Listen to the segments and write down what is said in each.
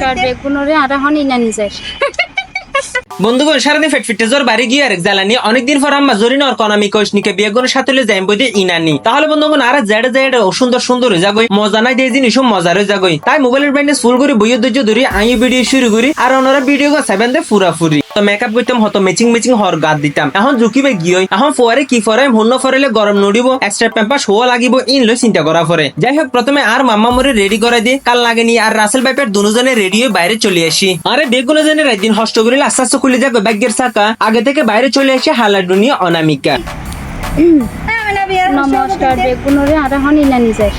নমস্কার বেগুনরে আর এখন ইনানি যায় বন্ধুগণ, সারাদিন ফেট ফিটে জ্বর, বাড়ি গিয়ে আরেক জ্বালানি, অনেকদিন পর আম্মা জরিন আর কনামি কৈশনিকে বিয়ে করে সাথে যাই বই ইনানি তাহলে বন্ধুগণ, আর জেডে জেডে সুন্দর সুন্দর হয়ে যাবই মজা নাই দিয়ে জিনিস মজা হয়ে যাবই তাই মোবাইলের ব্যান্ডে ফুল করে বইয়ের ধৈর্য ধরি আমি ভিডিও শুরু করি, আর ওনারা ভিডিও সেভেন দে ফুরা ফুরি তো মেকআপ করতাম হতো মেচিং মেচিং হর গাদ দিতাম। এখন জুকিবে গিয়ে এখন ফোয়ারে কি ফরে হন্য ফরেলে গরম নড়িব এক্সট্রা পেম্পার শোয়া লাগিব ইন লই চিন্তা করা ফরে যাই হোক প্রথমে আর মাম্মা মরে রেডি করে দিয়ে কাল লাগেনি আর রাসেল বাইপের দুজনে রেডি হয়ে বাইরে চলে আসি আরে বেগুলো জেনে একদিন হষ্ট করিলে আস্তে আস্তে খুলে যাবে ব্যাগের চাকা। আগে থেকে বাইরে চলে আসে হালাডুনি অনামিকা। নমস্কার বেগুনরে আর এখন ইনানি যায়।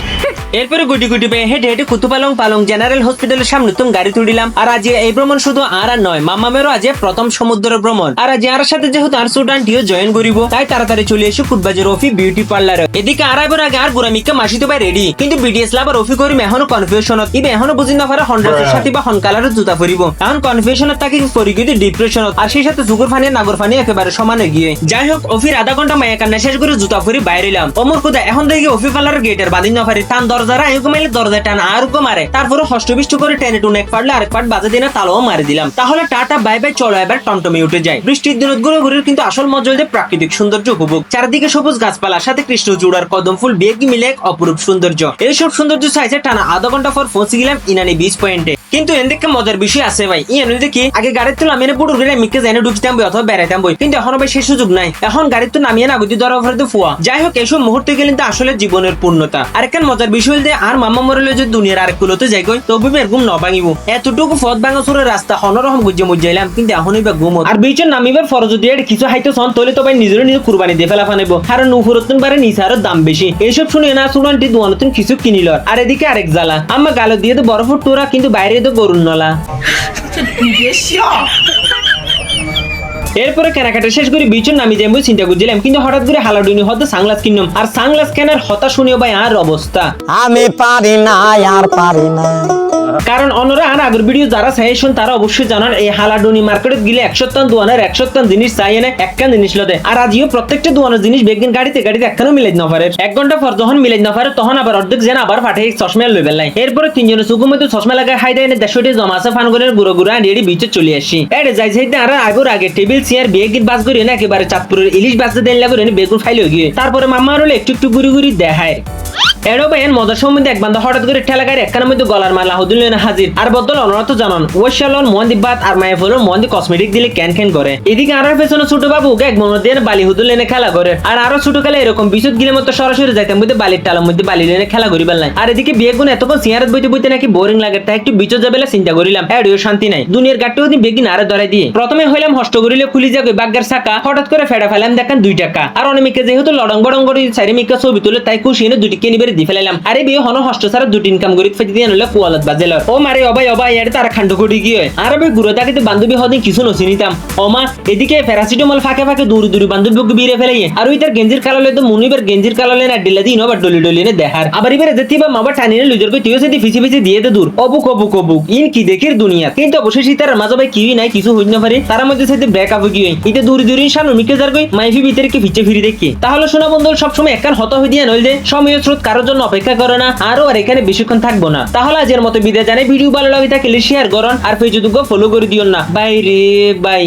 এরপরে গুটি গুটি পেয়ে হেঁটে হেঁটে কুতুপালং পালং জেনারেল হসপিটালের সামনে তুমি গাড়ি তুলিলাম আর আজ এই ভ্রমণ শুধু আর আর নয় মামামেরও আজ প্রথম সমুদ্র ভ্রমণ। আর আজ আর সাথে যেহেতু আর স্টুডেন্টটিও জয়েন করিব তাই তাড়াতাড়ি চলে এসে ফুটবাজের রফি বিউটি পার্লার এদিকে আড়াইবার আগে আর গুরামিকা মাসি তো ভাই রেডি কিন্তু বিডিএস লাভ রফি করিম এখনও কনফিউশনত ইবে এখনও বুঝি না পারে হন্ড্রেডের সাথে বা হন কালারের জুতা পরিব। এখন কনফিউশনত তাকে পরিগিয়ে ডিপ্রেশনত আর সেই সাথে সুগুর ফানি নাগর ফানি একেবারে সমানে গিয়ে। যাই হোক অফির আধা ঘণ্টা মায়া কান্না শেষ করে জুতা পরি বাইরে এলাম। অমর কোদা এখন দেখি অফি পার্লারের গেটের বাদিন না পারি টান দরজারা আমি কমাইলে দরজা টান আর গো মারে। তারপরে হষ্টবিষ্ট করে টেনে টুনে এক পারলে আরেক পাট বাজে দিনে তালাও মারি দিলাম। তাহলে টাটা, বাই বাই, চলো এবার টমটমে উঠে যায় বৃষ্টির দিন ঘুরে ঘুরে কিন্তু আসল মজল যে প্রাকৃতিক সৌন্দর্য উপভোগ। চারদিকে সবুজ গাছপালা সাথে কৃষ্ণ জুড়ার কদম ফুল বেগ মিলে এক অপরূপ সৌন্দর্য। এইসব সৌন্দর্য চাইছে টানা আধা ঘণ্টা পর পৌঁছে গেলাম ইনানি বিচ পয়েন্টে কিন্তু এদিকে মজার বিষয় আছে ভাই। ইয়ান দেখি আগে গাড়ির তো নামিয়ে পুরো গেলে মিকে যাই ঢুকতাম বই অথবা বেড়াইতাম বই। কিন্তু এখন ভাই সেই সুযোগ নাই। এখন গাড়ির তো নামিয়ে না গতি ধরা ফেরতে ফুয়া যাই হোক, এইসব মুহূর্তে গেলে তো আসলে জীবনের পূর্ণতা আর একখান মজার বিষয় হইলে আর মামা মরলে যে দুনিয়ার আরেক কুলোতে যাই গই তবু এরকম ন ভাঙিব এতটুকু পথ ভাঙা সুরের রাস্তা হনরকম গুজে মুজাইলাম কিন্তু এখনই বা ঘুমো আর বিচের নামিবার ফরজ দিয়ে কিছু হাইতে সন তলে তো ভাই নিজের নিজে কুরবানি দিয়ে ফেলা ফানাইব কারণ নুফুরতুন বারে নিসারের দাম বেশি এইসব শুনে না স্টুডেন্ট দুয়ানতুন কিছু কিনিল আর এদিকে আরেক জ্বালা। আম্মা গালো দিয়ে তো বরফ টুরা কিন্তু বাইরে এটাই তো নলা এরপরে কেনাকাটা শেষ করে বিচুন নামি যাইব চিন্তা করছিলাম কিন্তু হঠাৎ করে হালাডুনি হতে সাংলাস কিনলাম। আর সাংলাস কেনার হতা শুনিও ভাই আর অবস্থা। আমি পারি না আর পারি না। কারণ অন্যরা আর আগের ভিডিও যারা সাজেশন তারা অবশ্যই জানান, এই হালাডুনি মার্কেটে গেলে একশো টন দোয়ানের একশো টন জিনিস চাই এনে একখান জিনিস লদে। আর আজিও প্রত্যেকটা দোয়ানের জিনিস বেগিন গাড়িতে গাড়িতে একখানও মিলাই না পারে। এক ঘণ্টা পর যখন মিলাই না পারে, তখন আবার অর্ধেক যেন আবার ফাটে চশমা লইবেল নাই। এরপরে তিনজনে সুকুমে চশমা লাগায় খাই দেয় দেড়শোটি জমা আছে ফানগনের গুঁড়ো গুঁড়ো আনিয়ে বিচে চলে আসি। এড়ে যাই যাইতে আর আগর আগে টেবিল, চেয়ার বেগিন বাস করি না একেবারে চাঁদপুরের ইলিশ বাসে দেন লাগরে বেগুন হয়ে গিয়ে। তারপরে মামা হলো একটু একটু ঘুরি ঘুরি দেখায়। এরো ভাইয়ের মজার সম্বন্ধে এক বান্ধব হঠাৎ করে ঠেলা একখানের মধ্যে গলার মালা হদুল হাজির। আর বদল অনরাত জানান ওয়াশালন মন্দি বাত আর মায়ে ফলন, মন্দি কসমেটিক দিলে ক্যান ক্যান করে। এদিকে আর পেছনে ছোট বাবু এক মনে দিয়ে বালি হুদুল এনে খেলা করে। আর আরও ছোট কালে এরকম বিশুদ গিলে মতো সরাসরি যাইতাম মধ্যে বালির টালার মধ্যে বালি এনে খেলা করি নাই আর এদিকে বিয়ে গুণ এতক্ষণ সিয়ারত বইতে বইতে নাকি বোরিং লাগে, তাই একটু বিচত যাবে চিন্তা করিলাম। এডিও শান্তি নাই। দুনিয়ার গাট্টি ওদিন বেগিন আরে ধরাই দিয়ে। প্রথমে হইলাম হষ্ট করিলে খুলি যাবে বাগ্যার চাকা হঠাৎ করে ফেড়া ফেলাম দেখেন দুই টাকা। আর অনেমিকে যেহেতু লড়ং বড়ং করে সাইরে মিকা ছবি তুলে, তাই খুশি এনে দুটি কেনিবারে দি ফেলাইলাম। আরে বিয়ে হন, হষ্ট সারা দুটি ইনকাম করি ফেটি দিয়ে নলে কুয়ালত বাজেল ও মারে অবাই অবাই তারা খান্ড করি গিয়ে আর আমি গুরু তাকে বান্ধবী কিছু নসি এদিকে প্যারাসিটামল ফাঁকে ফাঁকে দূর দূর বান্ধবীকে বিরে ফেলাই আর ওই তার গেঞ্জির কালালে তো মুনিবার গেঞ্জির কালালে না ডিলা দিন আবার ডলি ডলি নে দেখার আবার যেতে বা মাবা লুজর সেদি ফিসি ফিসি দিয়ে দে দূর অবুক অবুক অবুক। ইন কি দেখির দুনিয়া। কিন্তু অবশেষে তার মাঝে ভাই কিউই নাই, কিছু হইন পারে তার মধ্যে সাথে ব্রেকআপ হয়ে গিয়ে এটা দূর দূর সামনে মিকে যার কই মাইফি ভিতরে কি ফিচে ফিরে দেখি। তাহলে শোনা বন্ধু সবসময় একখান হত হয়ে দিয়ে নইলে সময় স্রোত কারোর জন্য অপেক্ষা করো না, আরও আর এখানে বেশিক্ষণ থাকব না। তাহলে আজের মতো বিদায় জানাই। ভিডিও ভালো লাগে থাকলে শেয়ার করুন আর ফেসবুক ফলো করে দিও না। বাই রে বাই